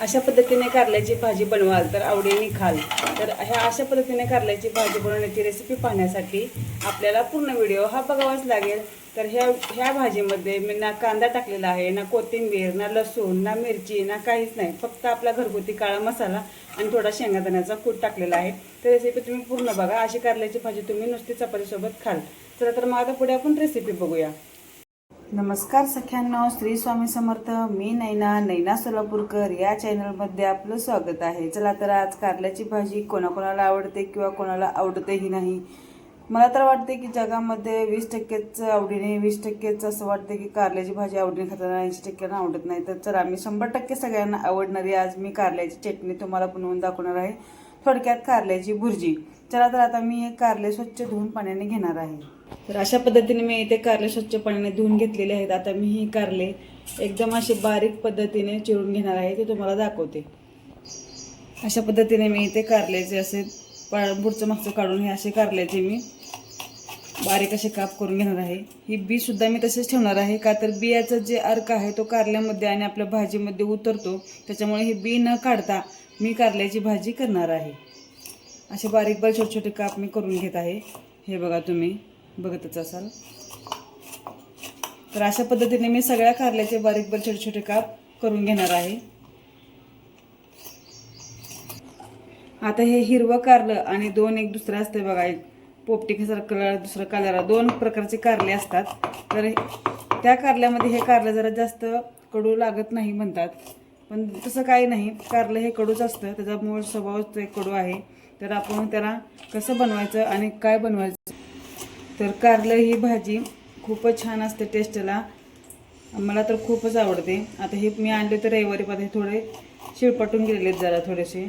अशा पद्धतीने कारल्याची भाजी बनवाल तर आवडीने खाल. तर ह्या अशा पद्धतीने कारल्याची भाजी बनवण्याची रेसिपी पाहण्यासाठी आपल्याला पूर्ण व्हिडिओ हा बघावाच लागेल. तर ह्या ह्या भाजीमध्ये मी ना कांदा टाकलेला आहे ना कोथिंबीर ना लसूण ना मिरची ना काहीच नाही. फक्त आपला घरगुती काळा मसाला आणि थोडा शेंगादाण्याचा कूट टाकलेला आहे. तर रेसिपी तुम्ही पूर्ण बघा. अशी कारल्याची भाजी तुम्ही नुसती चपातीसोबत खाल. चला तर मग आता पुढे आपण रेसिपी बघूया. नमस्कार सख्यांनो श्री स्वामी समर्थ मी नैना नैना सोलापूरकर या चॅनलमध्ये आपलं स्वागत आहे. चला तर आज कारल्याची भाजी कोणाकोणाला आवडते किंवा कोणाला आवडतेही नाही? मला तर वाटते की जगामध्ये वीस टक्केच आवडीने वीस टक्केच असं वाटतं की कारल्याची भाजी आवडीने खाताना ऐंशी टक्क्यांना आवडत नाही. तर चला मी शंभर टक्के सगळ्यांना आवडणारी आज मी कारल्याची चटणी तुम्हाला बनवून दाखवणार आहे. थोडक्यात कारल्याची भुर्जी चला तर आता मी हे कारले स्वच्छ धुवून पाण्याने घेणार आहे. तर अशा पद्धतीने मी इथे कारले स्वच्छ पाण्याने धुवून घेतलेले आहेत. आता मी ही कारले एकदम असे बारीक पद्धतीने चिरून घेणार आहे. ते तुम्हाला दाखवते. अशा पद्धतीने मी इथे कारल्याचे असे पा- मागचं काढून हे असे कारल्याचे मी बारीक असे काप करून घेणार आहे. ही बी सुद्धा मी तसेच ठेवणार आहे. का तर बियाचा जे अर्क आहे तो कारल्यामध्ये आणि आपल्या भाजीमध्ये उतरतो. त्याच्यामुळे हे बी न काढता मी कारल्याची भाजी करणार आहे. असे बारीक बारीक छोटे छोटे काप मी करून घेत आहे. हे बघा तुम्ही. बघतच असाल. तर अशा पद्धतीने मी सगळ्या कारल्याचे बारीक बारीक छोटे छोटे काप करून घेणार आहे. आता हे हिरवं कारलं आणि दोन एक दुसरं असते बघा. एक पोपटी कलर दुसरं कलर दोन प्रकारचे कारले असतात. तर त्या कारल्यामध्ये हे कारलं जरा जास्त कडू लागत नाही म्हणतात. पण तसं काही नाही. कारलं हे कडूच असतं. त्याचा मूळ स्वभावच ते कडू आहे. तर आपण त्याला कसं बनवायचं आणि काय बनवायचं? तर कारलं ही भाजी खूपच छान असते टेस्टला. मला तर खूपच आवडते. आता हे मी आणले तर रविवारी पाहते थोडे शिळपटून गेलेत जरा थोडेसे.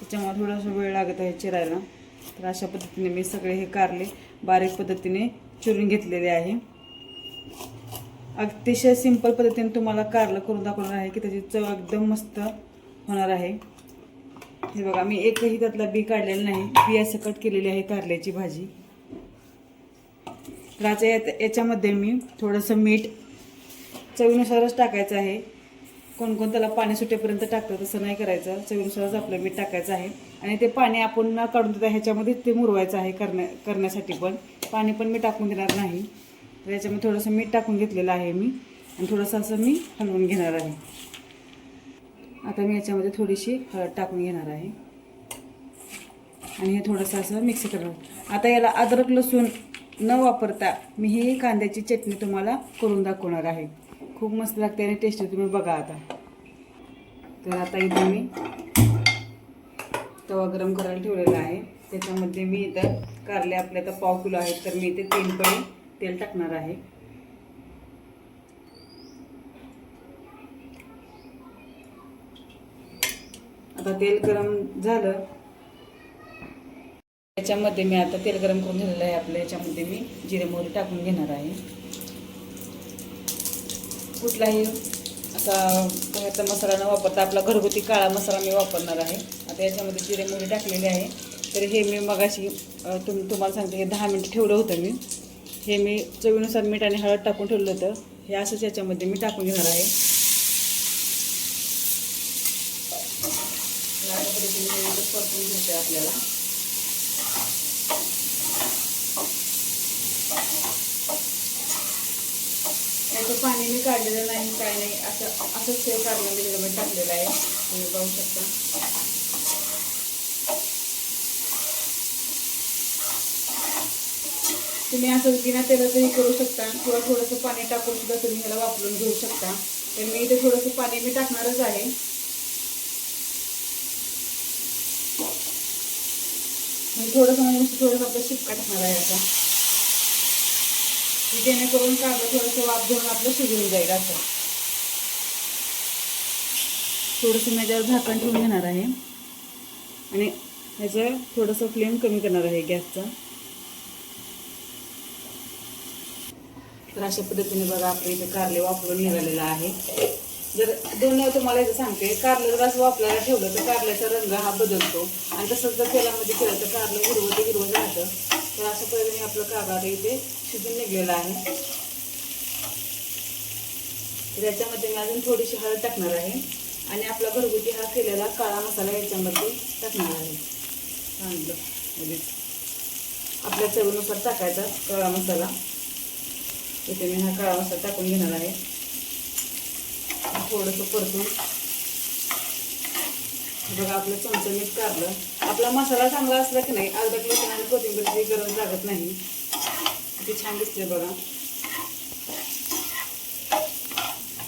त्याच्यामुळे थोडासा वेळ लागत आहे चिरायला. तर अशा पद्धतीने मी सगळे हे कारले बारीक पद्धतीने चिरून घेतलेले आहे. अतिशय सिंपल पद्धतीने तुम्हाला कारलं करून दाखवणार आहे की त्याची चव एकदम मस्त होणार आहे. हे बघा मी एकही त्यातला बी काढलेला नाही. बी असं कट केलेली आहे कारल्याची भाजी. तर आता याच्यामध्ये मी थोडंसं मीठ चवीनुसारच टाकायचं आहे. कोणकोण त्याला पाणी सुटेपर्यंत टाकतं तसं नाही करायचं. चवीनुसारच आपलं मीठ टाकायचं आहे. आणि ते पाणी आपण न काढून देता ह्याच्यामध्ये ते मुरवायचं आहे करण्या करण्यासाठी पण. पाणी पण मी टाकून देणार नाही. तर याच्यामध्ये थोडंसं मीठ टाकून घेतलेलं आहे मी. आणि थोडंसं असं मी हलवून घेणार आहे. आता मी याच्यामध्ये थोडीशी हळद टाकून घेणार आहे. आणि हे थोडंसं असं मिक्स करणार आता याला अद्रक लसूण न वापरता मी ही कांद्याची चटणी तुम्हाला करून दाखवणार आहे. खूप मस्त लागते आणि टेस्टी तुम्ही बघा आता. तर आता इथे मी तवा गरम करायला ठेवलेला आहे. त्याच्यामध्ये मी इथं कारले आपले आता पाव किलो आहेत. तर मी इथे तीन पळी तेल टाकणार आहे. आता तेल गरम झालं. याच्यामध्ये मी आता तेल गरम करून झालेलं आहे. आपल्या याच्यामध्ये मी जिरे मोहरी टाकून घेणार आहे. कुठलाही असा बाहेरचा मसाला न वापरता आपला घरगुती काळा मसाला मी वापरणार आहे. आता याच्यामध्ये जिरे मोहरी टाकलेली आहे. तर हे मी मगाशी तुम तुम्हाला सांगते हे दहा मिनटं ठेवलं होतं मी. हे मी चवीनुसार मीठ आणि हळद टाकून ठेवलं होतं. हे असंच याच्यामध्ये मी टाकून घेणार आहे. परतून घ्यायचं आपल्याला. याचं पाणी मी काढलेलं नाही काय नाही. असं असंच ते काढलं मी त्याच्यामध्ये टाकलेलं आहे. तुम्ही पाहू शकता. तुम्ही असं बिना तेलाचंही करू शकता. किंवा थोडंसं पाणी टाकून सुद्धा तुम्ही ह्याला वापरून घेऊ शकता. तर मी इथे थोडंसं पाणी मी टाकणारच आहे. मी थोडंसं म्हणजे थोडंसं आपलं शिपका टाकणार आहे आता. जेणेकरून कांदा थोडंसं वाफ घेऊन आपलं शिजून जाईल असं. थोडंसं मी याच्यावर झाकण ठेवून घेणार आहे. आणि ह्याचं थोडंसं फ्लेम कमी करणार आहे गॅसचा. तर अशा पद्धतीने बघा आपलं इथे कारले वापरून निघालेलं आहे. जर दोन तुम्हाला इथं सांगते कारलं जर असं वापरायला ठेवलं तर कारल्याचा रंग हा बदलतो. आणि तसंच जर तेलामध्ये केलं तर कारलं हिरवं ते हिरवं राहतं तर अशा पद्धतीने आपलं कारला इथे शिजून निघलेलं आहे. तर याच्यामध्ये मी अजून थोडीशी हळद टाकणार आहे. आणि आपला घरगुती हा केलेला काळा मसाला याच्यामध्ये टाकणार आहे. चांगलं. म्हणजे आपल्या चवीनुसार टाकायचा काळा मसाला. इथे मी हा काळा मसाला टाकून घेणार आहे. थोडंसं परतून बघा आपलं चमचमीत कारलं. आपला मसाला चांगला असला की नाही अर्धा किलो आणि कोथिंबीरची गरज लागत नाही. किती छान दिसते बघा.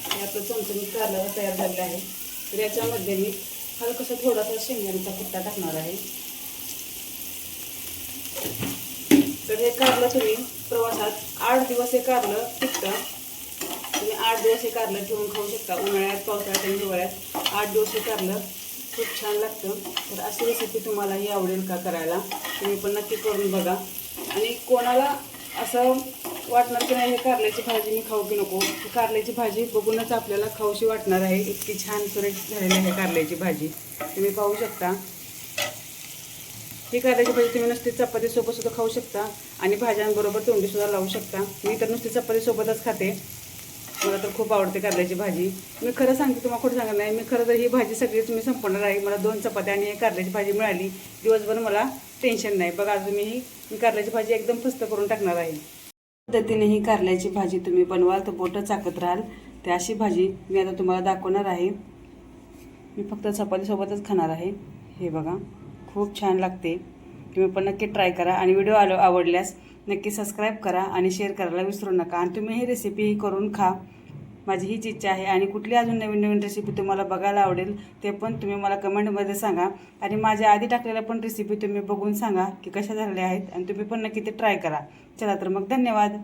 हे आपलं चमचमीत कारलं तयार झालेलं आहे. तर याच्यामध्ये मी हलकसा थोडासा शेंगदाण्याचा कुट्टा टाकणार आहे. तर हे कारलं तुम्ही प्रवासात आठ दिवस हे कारलं टिकतं तुम्ही आठ दिवस हे कारलं ठेवून खाऊ शकता. उन्हाळ्यात पावसाळ्यात आणि हिवाळ्यात आठ दिवस हे कारलं खूप छान लागतं. तर अशी रेसिपी तुम्हालाही आवडेल का करायला तुम्ही पण नक्की करून बघा. आणि कोणाला असं वाटणार की नाही हे कारल्याची भाजी मी खाऊ की नको? कारल्याची भाजी बघूनच आपल्याला खाऊशी वाटणार आहे. इतकी छान सुरेख झालेली आहे कारल्याची भाजी. तुम्ही पाहू शकता. ही कारल्याची भाजी तुम्ही नुसती चपातीसोबत सुद्धा खाऊ शकता आणि भाज्यांबरोबर तोंडीसुद्धा लावू शकता. मी तर नुसती चपातीसोबतच खाते. मला तर खूप आवडते कारल्याची भाजी. मी खरं सांगते तुम्हाला खोटं सांगत नाही. मी खरं तर ही भाजी सगळीच मी संपवणार आहे. मला दोन चपात्या आणि कारल्याची भाजी मिळाली. दिवसभर मला टेन्शन नाही. बघा अजून मी ही मी कारल्याची भाजी एकदम फस्त करून टाकणार आहे. पद्धतीने ही कारल्याची भाजी तुम्ही बनवाल तर बोटं चाकत राहाल. तर अशी भाजी मी आता तुम्हाला दाखवणार आहे. मी फक्त चपातीसोबतच खाणार आहे. हे बघा खूप छान लागते. तुम्ही पण नक्की ट्राय करा आणि व्हिडिओ आलो आवडल्यास नक्की सबस्क्राईब करा आणि शेअर करायला विसरू नका. आणि तुम्ही ही रेसिपी ही करून खा. माझी हीच इच्छा आहे आणि कुठली अजून नवीन नवीन रेसिपी तुम्हाला बघायला आवडेल ते पण तुम्ही मला कमेंटमध्ये सांगा. आणि माझ्या आधी टाकलेल्या पण रेसिपी तुम्ही बघून सांगा की कशा झालेल्या आहेत आणि तुम्ही पण नक्की ते ट्राय करा. चला तर मग धन्यवाद.